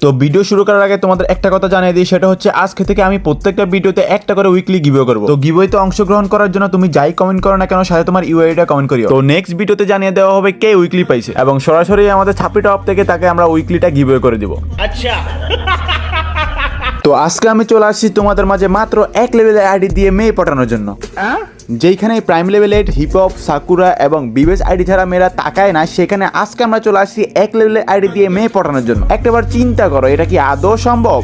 তো ভিডিও শুরু করার আগে তোমাদের একটা কথা জানিয়ে দিই, সেটা হচ্ছে আজকে থেকে আমি প্রত্যেকটা ভিডিওতে একটা করে উইকলি গিভও করব। তো গিভওয়েতে অংশগ্রহণ করার জন্য তুমি যাই কমেন্ট করো না কেন, সাথে তোমার ইউআইটা কমেন্ট করিও। তো নেক্সট ভিডিওতে জানিয়ে দেওয়া হবে কে উইকলি পাইছে। এবং সরাসরি আমাদের ছাপি টপ থেকে তাকে আমরা উইকলিটা গিভওয়ে করে দিব। আচ্ছা। তো আজকে আমি চলে আসছি তোমাদের মাঝে মাত্র এক লেভেলের আইডি দিয়ে মেয়ে পটানোর জন্য। যেখানে prime level eight hip hop Sakura এবং বিবেস আইডি ছাড়া মেয়েরা তাকায় না সেখানে আজকে আমরা চলে আসছি এক লেভেলের আইডি দিয়ে মেয়ে পটানোর জন্য। একটাবার চিন্তা করো এটা কি আদৌ সম্ভব?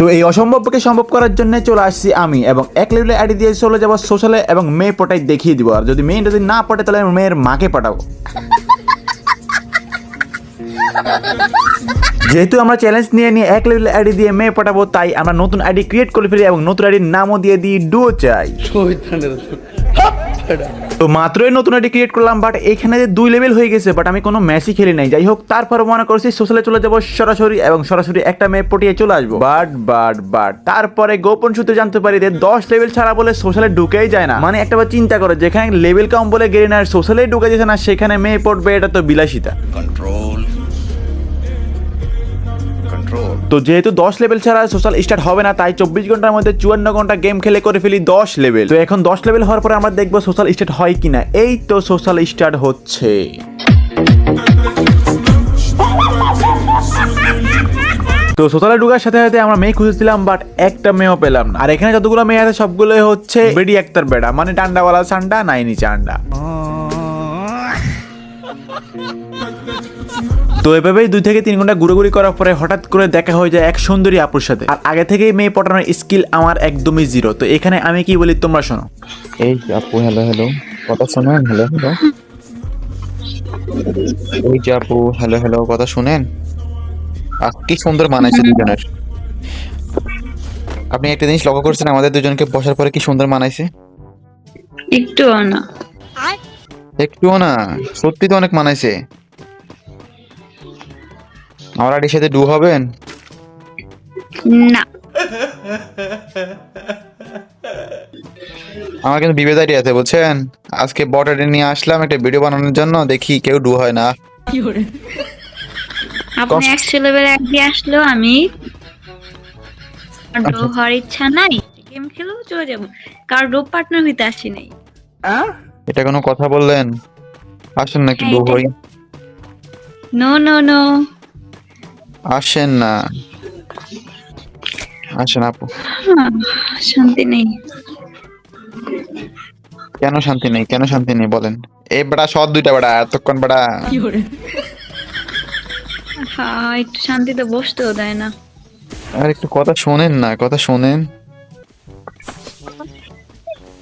তো এই অসম্ভবকে সম্ভব করার জন্য চলে আসছি আমি এবং এক লেভেলের আইডি দিয়ে চলে যাব সোশ্যালে এবং মেয়ে পটাই দেখিয়ে দিব। আর যদি মেয়ে যদি না পটে তাহলে আমি মেয়ের মাকে পাঠাবো যেহেতু আমরা চ্যালেঞ্জ নিয়ে নিয়ে এক লেভেল আইডি দিয়ে মেয়ে পাঠাবো তাই আমরা নতুন আইডি ক্রিয়েট করে ফেলি এবং নতুন আইডির নামও দিয়ে দিই ডো চাই। তো মাত্রই নতুন আইডি ক্রিয়েট করলাম বাট এখানে যে দুই লেভেল হয়ে গেছে বাট আমি কোনো ম্যাচই খেলি নাই। যাই হোক তারপর মনে করছি সোশ্যালে চলে যাব সরাসরি এবং সরাসরি একটা মেয়ে পটিয়ে চলে আসব। বাট বাট বাট তারপরে গোপন সূত্রে জানতে পারি যে দশ লেভেল ছাড়া বলে সোশ্যালে ঢুকেই যায় না। মানে একটা বার চিন্তা করো যেখানে লেভেল কম বলে গেলে না সোশ্যালে ঢুকে যেখানে সেখানে মেয়ে পড়বে এটা তো বিলাসিতা। কন্ট্রোল তো যেহেতু দশ লেভেল ছাড়া সোশ্যাল স্টার্ট হবে না তাই চব্বিশ ঘণ্টার মধ্যে চুয়ান্ন ঘণ্টা গেম খেলে করে ফেলি দশ লেভেল তো এখন দশ লেভেল হওয়ার পরে আমরা দেখব সোশ্যাল স্টার্ট হয় কিনা। এই তো সোশ্যাল স্টার্ট হচ্ছে। তো সোশ্যালে ঢুকার সাথে সাথে আমরা মেয়ে খুঁজেছিলাম বাট একটা মেয়েও পেলাম না। আর এখানে যতগুলো মেয়ে আছে সবগুলোই হচ্ছে বেডি একটার বেড়া মানে ডান্ডাওয়ালা চান্ডা নাইনি চান্ডা। তো এভাবেই দুই থেকে তিন ঘণ্টা ঘুরে করার পরে হঠাৎ করে দেখা হয়ে যায় এক সুন্দরী আপুর সাথে। আর আগে থেকেই মেয়ে পটানোর স্কিল আমার একদমই জিরো। তো এখানে আমি কি বলি তোমরা শোনো। এই আপু হ্যালো হ্যালো কথা শোনেন হ্যালো হ্যালো এই যে আপু হ্যালো হ্যালো কথা শুনেন। কি সুন্দর মানাইছে দুজনের। আপনি একটা জিনিস লক্ষ্য করছেন আমাদের দুজনকে বসার পরে কি সুন্দর মানাইছে? একটু না। একটুও না সত্যি তো অনেক মানাইছে। আমার আডির সাথে ডু হবেন না। আমার কিন্তু বিবেদ আইডি আছে বুঝছেন? আজকে বট আইডি নিয়ে আসলাম একটা ভিডিও বানানোর জন্য দেখি কেউ ডু হয় না। আপনি এক দিয়ে আসলো আমি আর ডো হওয়ার ইচ্ছা নাই গেম খেলেও চলে যাব। কার ডো পার্টনার হইতে আসি নাই। এটা কোনো কথা বললেন? আসেন না একটু হই। No no no. আসেন না। আসেন আপু। শান্তি নেই। কেন শান্তি নেই? কেন শান্তি নেই বলেন? এই বেড়া সৎ দুইটা বেড়া এতক্ষণ বেড়া হ্যাঁ একটু শান্তিতে বসতেও দেয় না। আর একটু কথা শোনেন না কথা শোনেন।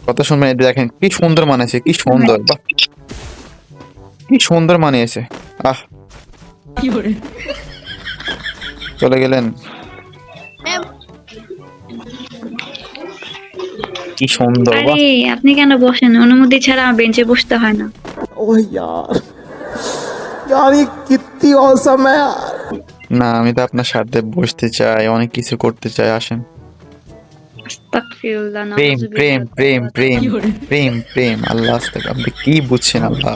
কথা শুনবেন এই দেখেন কি সুন্দর মানেছে কি সুন্দর বাহ কি সুন্দর মানিয়েছে আহ চলে গেলেন কি সুন্দর বাহ আরে আপনি কেন বসেন অনুমতি ছাড়া আমার বেঞ্চে বসতে হয় না ओह यार यार ये कितनी औसम है यार না আমি তো আপনার সাথে বসতে চাই অনেক কিছু করতে চাই আসেন আস্তাগফিরুল্লাহ, প্রেম প্রেম প্রেম প্রেম প্রেম প্রেম আল্লাহ আপনি কি বুঝছেন আল্লাহ?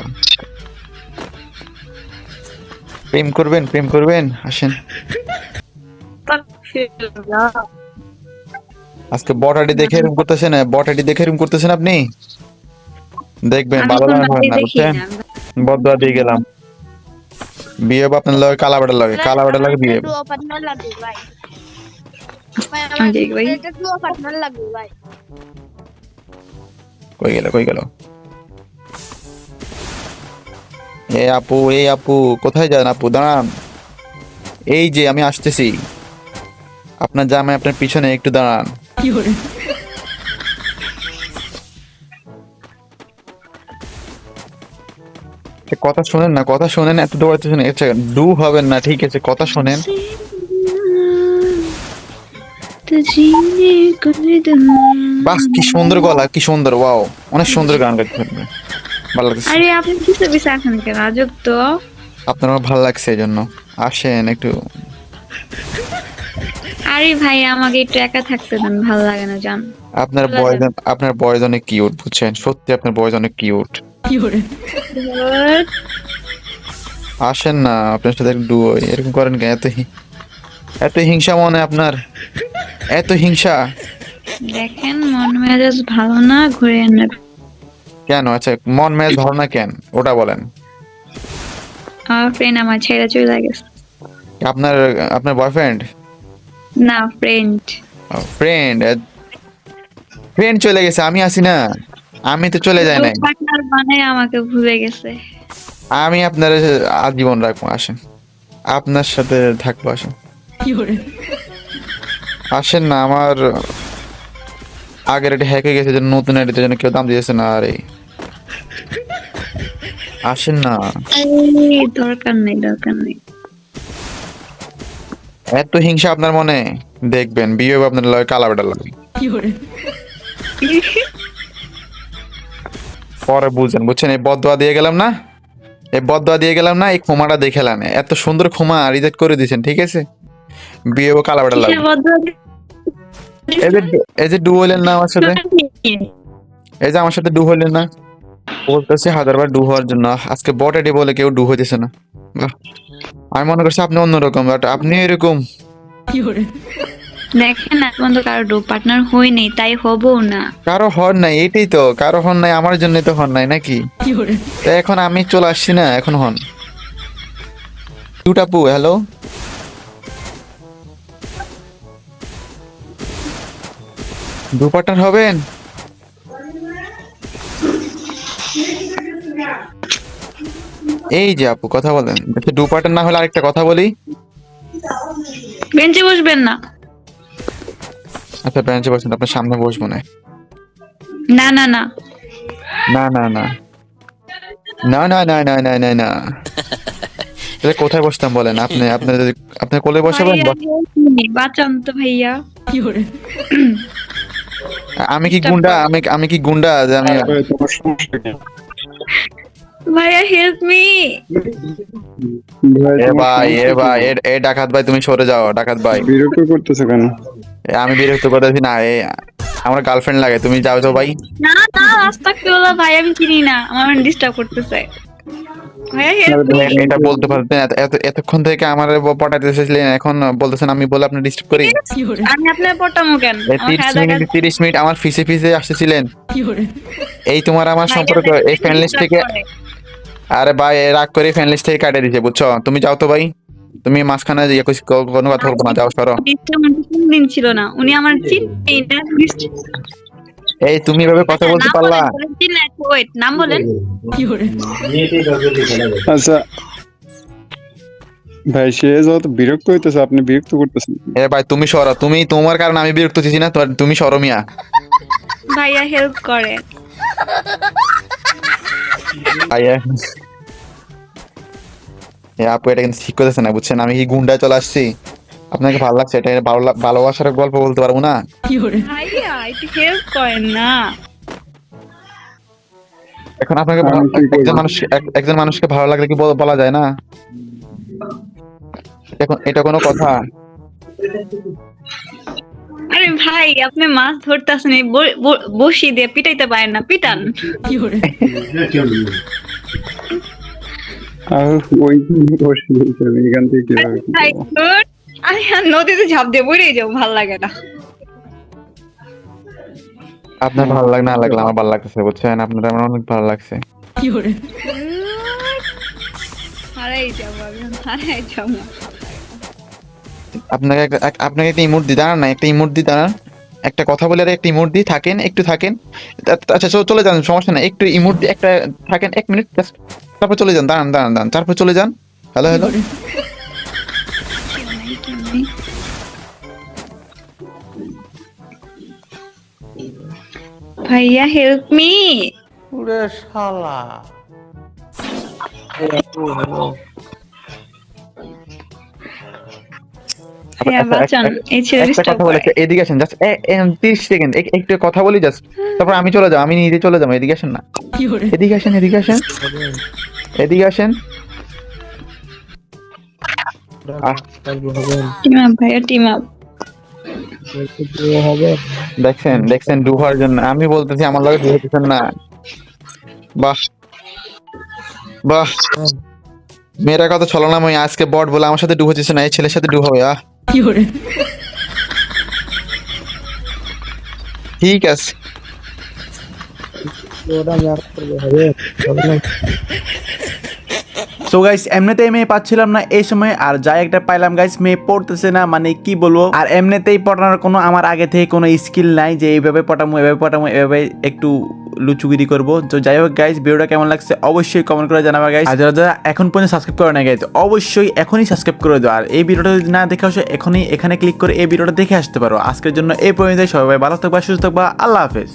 প্রেম করবেন প্রেম করবেন আসেন। আজকে বটাটি দেখে এরকম করতেছেন বটাটি দেখে এরকম করতেছেন আপনি? দেখবেন ভালো না বুঝছেন। বদয়া দিয়ে গেলাম। বিয়ে আপনার লগে কালা বেটার লগে কালা বেটার লগে বিয়ে কই গেল কই গেল এ আপু এই আপু কোথায় যান আপু দাঁড়ান। এই যে আমি আসতেছি। আপনার জামাই আপনার পিছনে একটু দাঁড়ান। কথা শোনেন না কথা শোনেন এত দৌড়াতে শুনে আচ্ছা ডু হবেন না ঠিক আছে কথা শোনেন। বাহ কি সুন্দর গলা কি সুন্দর ওয়াও। অনেক সুন্দর গান গাইতে পারবেন ভালো লাগছে। আরে আপনি বিছে আছেন কেন আজব তো। আপনার আমার ভালো লাগছে এই জন্য। আসেন একটু। আরে ভাই আমাকে একটু একা থাকতে দেন ভালো লাগে না জান। আপনার বয়স আপনার বয়স অনেক কিউট বুঝছেন? সত্যি আপনার বয়স অনেক কিউট আসেন না আপনার সাথে একটু এরকম করেন কেন? এত এত হিংসা মনে আপনার। এত হিংসা। দেখেন মন মেজাজ ভালো না ঘুরে এনে কেন? আচ্ছা মন মেজ ধর না কেন? ওটা বলেন। আমার ফ্রেন্ড আমার ছেড়ে চলে গেছে। আপনার আপনার বয়ফ্রেন্ড না ফ্রেন্ড ফ্রেন্ড ফ্রেন্ড চলে গেছে আমি আসি না। আমি তো চলে যাই নাই। পার্টনার বানায় আমাকে ভুলে গেছে। আমি আপনার আজীবন রাখব আসেন। আপনার সাথে থাকব আসেন। আসেন না আমার আগের এটা হ্যাক হয়ে গেছে যে নতুন আইডিতে জন্য কেউ দাম দিয়েছে না আরে। আসেন না। দরকার নেই দরকার নেই। এত হিংসা আপনার মনে? দেখবেন বিয়ে হবে আপনার লয় কালা বেটা লাগবে। পরে বুঝেন বুঝছেন? এই বদয়া দিয়ে গেলাম না? এই বদয়া দিয়ে গেলাম না এই ক্ষমাটা দেখেলাম এত সুন্দর ক্ষমা রিজেক্ট করে দিয়েছেন ঠিক আছে? বিয়ে হবে কালা বেটা লাগবে এই যে এই যে ডু হইলেন না আমার সাথে এই যে আমার সাথে ডু হইলেন না বলতেছে হাজারবার ডু হওয়ার জন্য। আজকে বট এটি বলে কেউ ডু হইতেছে না। আমি মনে করছি আপনি অন্যরকম বাট আপনি এরকম। দেখেন এখন তো কারও পার্টনার হই নেই তাই হব না। কারও হন নাই এটাই তো। কারও হন নাই আমার জন্য তো হন নাই নাকি? তো এখন আমি চলে আসছি না এখন হন। টুটাপু হ্যালো দু পার্টনার হবেন? এই যে আপু কথা বলেন। আচ্ছা দু পার্টনার না হলে আরেকটা কথা বলি। বেঞ্চে বসবেন না। আচ্ছা বেঞ্চে বসেন আপনার সামনে বসবো না। না না না। না না না। না না না না না না না। এটা কোথায় বসতাম বলেন? আপনি আপনার যদি আপনার কোলে বসাবেন? বাঁচান তো ভাইয়া। আমি কি গুন্ডা? আমি আমি কি গুন্ডা যে আমি ভাইয়া হেল্প মি এ ভাই এ ভাই এ- ডাকাত ভাই তুমি সরে যাও ডাকাত ভাই। বিরক্ত করতেছো কেন? আমি বিরক্ত করতেছি না এ আমার গার্লফ্রেন্ড লাগে তুমি যাও তো ভাই। না না রাস্তা কেওলা ভাই আমি চিনি না আমার ডিস্টার্ব করতেছে। এটা বলতে পারতেন। এত- এত- এতক্ষণ থেকে আমার পটাতে এসেছিলেন এখন বলতেছেন আমি বলে আপনি ডিস্টার্ব করি। আমি আপনার পটামো কেন? এই আমার তিরিশ খাওয়া মিনিট তিরিশ মিনিট আমার ফিসে ফিসে আসতেছিলেন। এই তোমার আমার সম্পর্ক এই ফ্যান লিস্ট থেকে আরে ভাই রাগ করে ফ্যান লিস্ট থেকে কাটিয়ে দিছে বুঝছ? তুমি যাও তো ভাই। তুমি মাঝখানে ইয়ে কইস- ক- কোনো কথা বলব না যাও সরো। দিন ছিল না। উনি আমার চিনতেই না এই তুমি এভাবে কথা বলতে পারলা? নাম বলেন। আচ্ছা। ভাই সে যত বিরক্ত হইতেছে আপনি বিরক্ত করতেছেন। এ ভাই তুমি সরো। তুমি তোমার কারণে আমি বিরক্ত হচ্ছি না তুমি সরো মিয়া। ভাইয়া হেল্প করে। ভাই এ- আপু এটা কিন্তু ঠিক করতেছে না বুঝছেন? আমি কি গুন্ডায় চলে আসছি? আপনাকে ভালো লাগছে? এটা ভালো ভালোবাসার গল্প বলতে পারব না? ভাইয়া একটু হেল্প করেন না। এখন আপনাকে? একজন মানুষ একজন মানুষকে ভালো লাগলে কি বলা যায় না? এখন এটা কোনো কথা? আরে ভাই আপনি মাছ ধরতেছেন বসি দিয়ে পিটাইতে পারেন না পিটান। নদীতে ঝাঁপ দিয়ে বইরে যাও ভালো লাগে না। আপনার ভালো লাগে না লাগলে আমার ভালো লাগতেছে বুঝছেন? আপনার আমার অনেক ভালো লাগছে। হারাই যাব আমি হারাই যাব। আপনাকে একটা- এক- আপনাকে একটা ইমোট দি দাঁড়ান না একটা ইমোট দি দাঁড়ান। একটা কথা বলে আর একটা ইমোট দি থাকেন একটু থাকেন। আচ্ছা চলে যান সমস্যা নাই একটু ইমোট দি একটা থাকেন এক মিনিট তারপর চলে যান দাঁড়ান দাঁড়ান দাঁড়ান তারপর চলে যান। Hello hello. ভাইয়া হেল্প মি কথা বলে এদিকে আসেন জাস্ট তিরিশ সেকেন্ড একটু কথা বলি জাস্ট তারপর আমি চলে যাব আমি নিজে চলে যাব এদিকে আসেন না। এদিকে আসেন এদিকে আসেন। এদিকে আসেন। টিম আপ ভাইয়া টিম আপ দেখছেন দেখছেন ডু হওয়ার জন্য। আমি বলতেছি আমার লগে ডু হতেছেন না। বাহ বাহ। মেয়েরা কত ছলনাময় আজকে বট বলে আমার সাথে ডু হচ্ছে না এই ছেলের সাথে ডু হবে আহ। ঠিক আছে। সো গাইস এমনিতেই মেয়ে পাচ্ছিলাম না এই সময়, আর যাই একটা পাইলাম গাইস মেয়ে পড়তেছে না মানে কি বলব? আর এমনিতেই পটানোর কোনো আমার আগে থেকে কোনো স্কিল নাই যে এইভাবে পটামো এভাবে পটামো এভাবে একটু লুচুগিরি করব। তো যাই হোক গাইস ভিডিওটা কেমন লাগছে অবশ্যই কমেন্ট করে জানাবা গাইস আর যারা যারা এখন পর্যন্ত সাবস্ক্রাইব করে না গাইস অবশ্যই এখনই সাবস্ক্রাইব করে দাও। আর এই ভিডিওটা যদি না দেখে আসো, এখনই এখানে ক্লিক করে এই ভিডিওটা দেখে আসতে পারো। আজকের জন্য এই পর্যন্ত সবাই ভালো থাকবা, সুস্থ থাকবা, আল্লাহ হাফেজ।